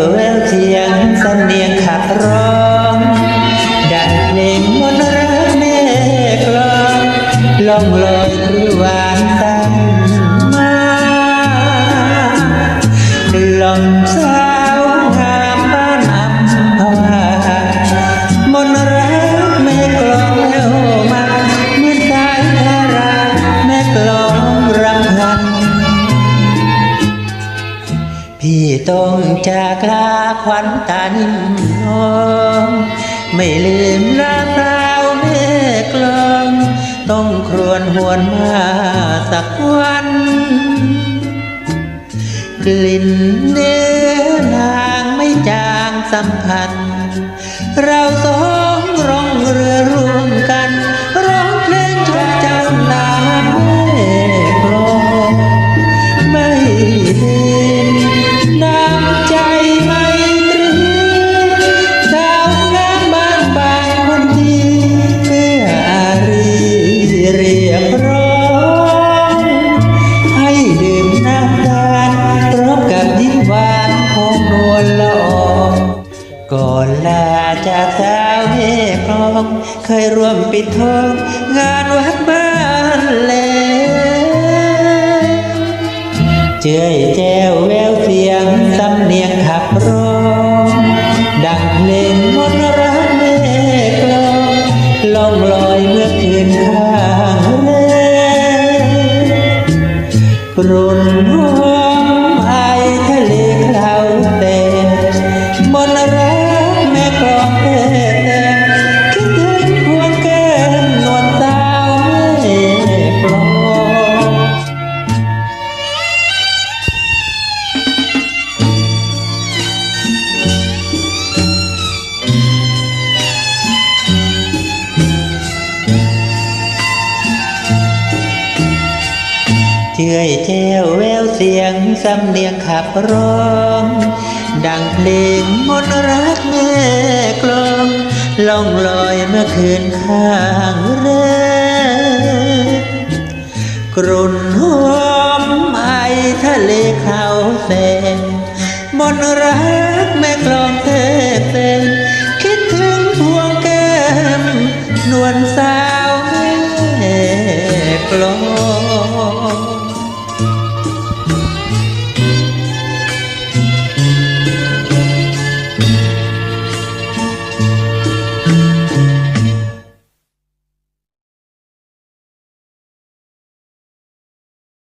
วววเสียงสำเนียงขับร้องดังเพลงมนรักแม่กลองลองลอง่ต้องจากลาขวัญตานิ่มนอง ไม่ลืมลาสาวแม่กลอง ต้องครวญหวนมาสักวัน กลิ่นเนื้อนางไม่จางสัมผัส เราสอง นลาจากสาวเฮกลองเคยร่วมปิดทองงานวัดบ้านแลเจยแจ้วแววเสียงสำเนียงขับร้อง ดังเพลงมนต์รักแม่กลองล่องลอยเมื่อคืนข้างแรมกรุ่น เชื่อยแจ้วแววเสียงสำเนียงขับร้อง ดังเพลงมนต์รักแม่กลองล่องลอยเมื่อคืนข้างแรกกรุ่นหอมไอทะเลเขาแสนมนต์รักแม่กลองเทพเต้นคิดถึงพวงแก้มนวลสาวแม่กลอง